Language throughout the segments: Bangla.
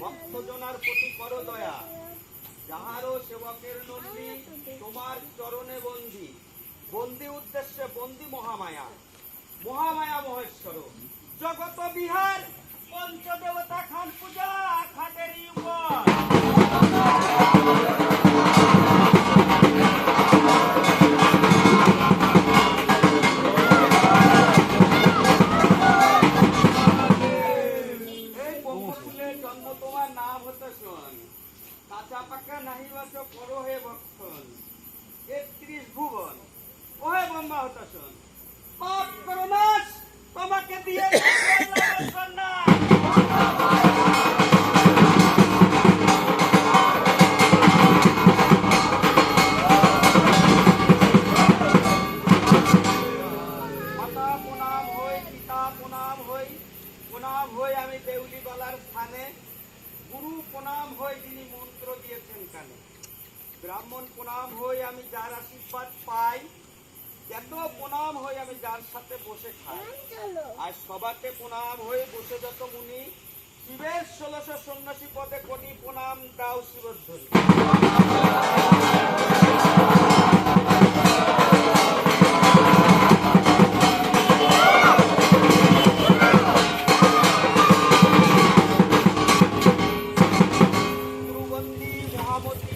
ভক্তজনার প্রতি কর দয়া। যাহারও সেবকের নন্দী, তোমার চরণে বন্দী। বন্দী উদ্দেশ্যে বন্দী মহামায়া। মহামায়া মহেশ্বর। জগত বিহার, পঞ্চদেবতা খান পূজা, খাটের শিবের ষোলশো সন্ন্যাসী পদে কোটি প্রণাম দাও মহামতি,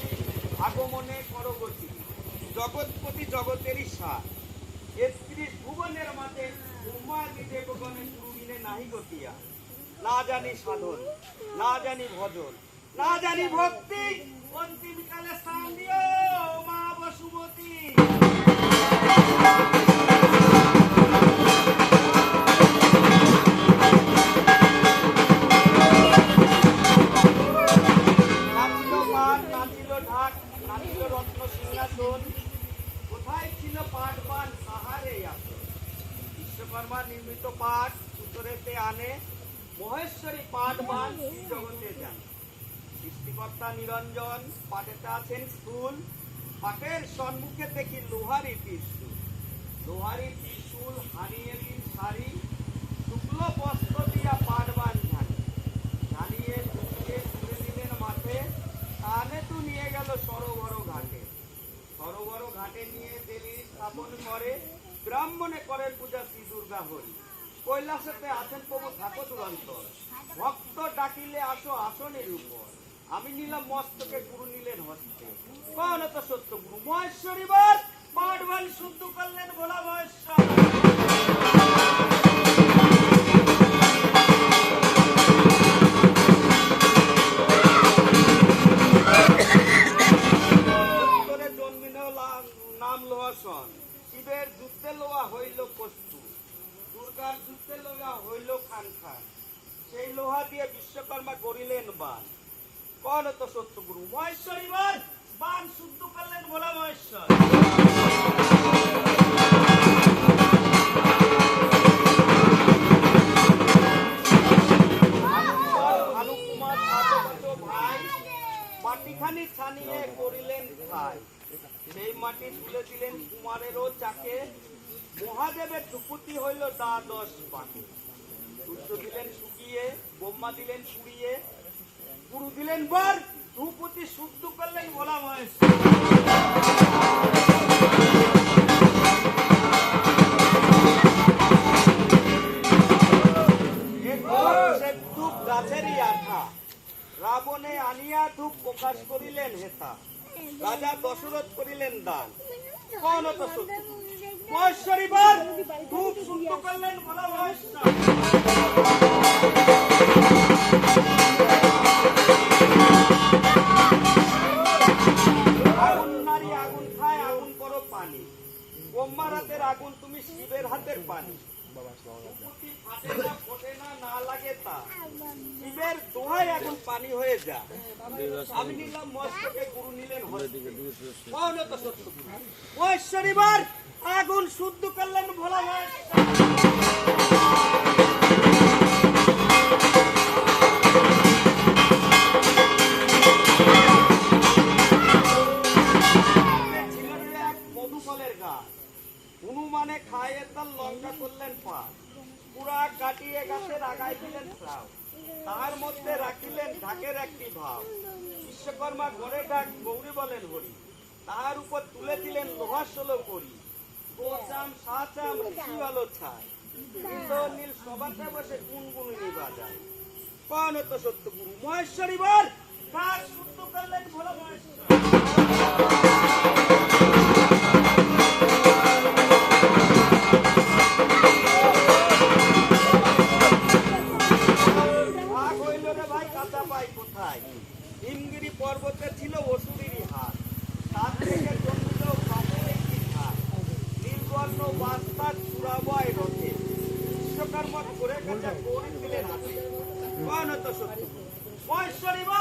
আগমনে করগতি জগৎপতি জগতেরই সার। একত্রিশ ভুবনের মাঝে উমা দিতে গগনে নাহি গতিয়া। না জানি সাধন, না জানি ভজন, না জানি ভক্তি। অন্তিম কালে স্থান দিও মা বসুমতী। কোথায় ছিল পাট পান সাহারে বিশ্বকর্মা নির্মিত পাট উত্তরেতে আনে। মহেশ্বরী পাট বান জগতে যান। সৃষ্টিকর্তা নিরঞ্জন পাটেতে আছেন ফুল, পাটের সম্মুখে দেখি লোহারি ত্রিশূল। লোহারি ত্রিশূল হারিয়ে দিন শাড়ি শুক্ল বস্ত্র দিয়া পাট বান ঝাড়ি ঝালিয়ে ঝুঁকিয়ে তুলে দিলেন মাঠে তাহলে তো নিয়ে গেল সরোবর ঘাটে। সরোবর ঘাটে নিয়ে দেবী স্থাপন করে, ব্রাহ্মণে করেন পূজা শ্রী দুর্গা হরি। কৈলাসেতে আছেন প্রভু থাকো চূড়ান্ত। ভক্ত ডাকিলে আসো আসনের উপর। আমি নিলাম মস্তকে গুরু নিলেন হস্তে। কন তো সত্য গুরু? মহেশ্বরী পাঠ শুদ্ধ করলেন ভোলা মহেশ্বর। কন তো সত্য মহেশ্বরী বার বান শুদ্ধ করলেন ভোলা মহেশ্বর। মাটিখানি ছানিয়ে করিলেন খাই সেই মাটি তুলে দিলেন কুমারেরও চাকে। মহাদেবের ধুপুতি হইল দ্বাদশ পাকে সূর্য দিলেন শুকিয়ে বোম্মা দিলেন পুড়িয়ে গুরু দিলেন বর ধূপতি শুদ্ধ ভোলা মহেশ ধূপ গাছেরই রাবণে আনিয়া ধূপ প্রকাশ করিলেন হেতা রাজা দশরথ করিলেন দান। ধূপ শুদ্ধ করলেন ভোলা মহেশ্বর হাতের আগুন, তুমি শিবের হাতের পানি। না পানি হয়ে যা। আমি নিলাম মস্তকে গুরু নিলেন হস্তে। কওনে তো সত্য। গুরু। মহেশ্বরী বার আগুন শুদ্ধ করলেন ভোলা মহেশ্বর হনুমানে তার লঙ্কা করলেন পাশ পুরা কাটিয়ে গাছের আগায় দিলেন শ্রাও তাহার মধ্যে রাখিলেন ঢাকের একটি ভাব। বিশ্বকর্মা ঘরে ডাক গৌরী বলেন, হরি। তাহার উপর তুলে দিলেন লোহার ষোলো করি গোচাম, সাচাম ভালো ছাই। তো নীল সবাতে বসে কোন গুণগুনি বাজায়। কোন তো সত্য গুরু, মহেশ্বরী বল কাজ শুদ্ধ করলেন ভোলা মহেশ্বর। মহেশ্বরী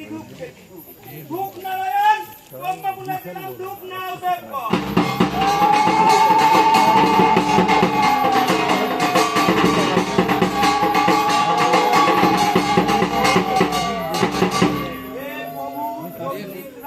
ধূপ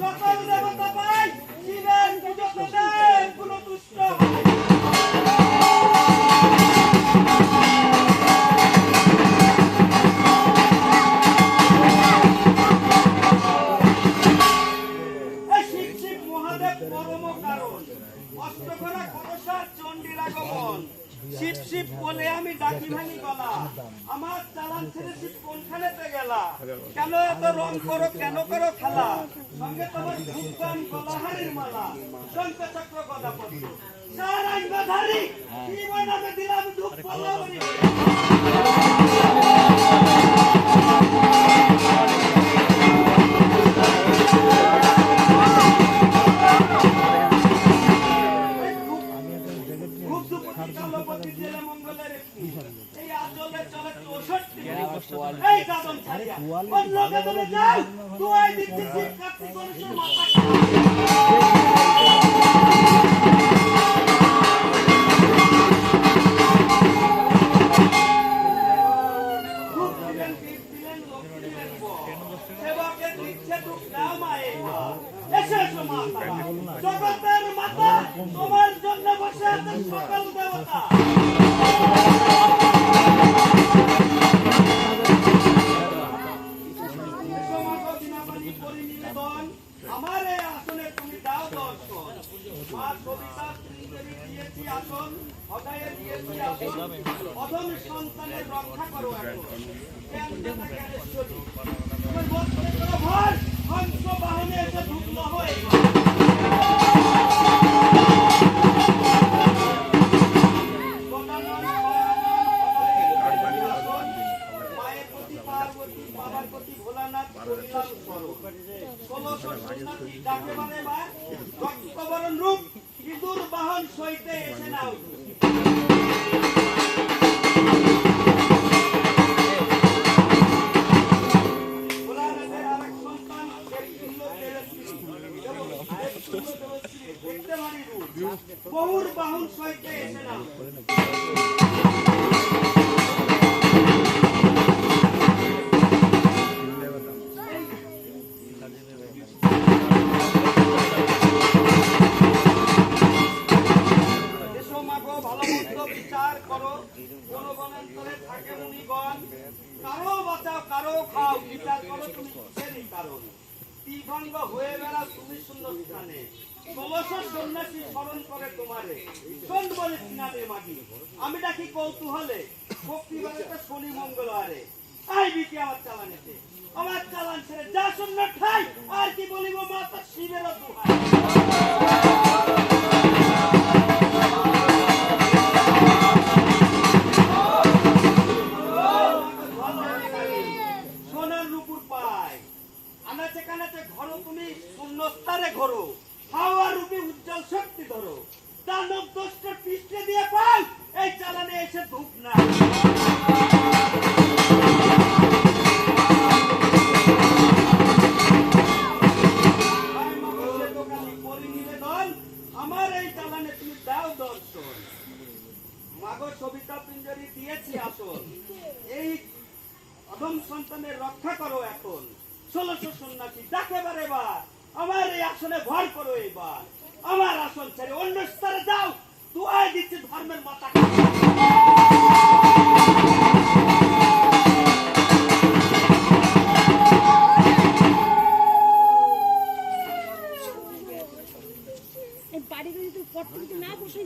সকল দেবতা পাই শিবের পুজোতে দেয় কোনো তুষ্ট। এই শিব শিব মহাদেব পরম কারণ অষ্টকরা কলসার চণ্ডীর আগমন শিব শিব বলে আমি ডাকি ভাঙি গলা। আমার চালান ছেড়ে শিব কোনখানেতে গেলা? কেন এত রং করো, কেন করো খেলা? সঙ্গে তোমার ধূপকান গলাহারির মালা। শঙ্খ চক্র গদা পদ্ম সারাঙ্গ ধারি কি বানাবে দিলাম ধূপ পল্লবরী অধম সন্তানের রক্ষা করো হংস বাহনে এসে ঢুকলো হয়ে মানে রূপ ইঁদুর বাহন সইতে এসে নাও। বহুর বাহন সইতে এসে নাও। স্থানে আমি ডাকি কৌতূহলে ভক্তিবারেতে শনি মঙ্গলবারে আই আমার চালানেতে আমার চালান ছেড়ে যা শূন্য ঠাই আর কি বলিব মাতা শিবের দুহাই আনাচে কানাচে ঘরো, তুমি শূন্যস্তারে ঘরো। হাওয়া রূপে উজ্জ্বল শক্তি ধরো। দানব দোষটা পৃষ্ঠে দিয়ে পাল, এই চালানে এসে ধূপ না আমার এই চালানে তুমি দাও দর্শন। মাগো সবিতা পিঞ্জরি দিয়েছি আসন এই অধম সন্তানের রক্ষা করো এখন। ষোলোশো সন্ন্যাসী যাকে বার এবার? আমার এই আসনে ভর করো এবার। আমার আসন ছেড়ে অন্য স্তরে যাও। দুয়ায় দিচ্ছি ধর্মের মাথা বাড়িতে যদি না বসে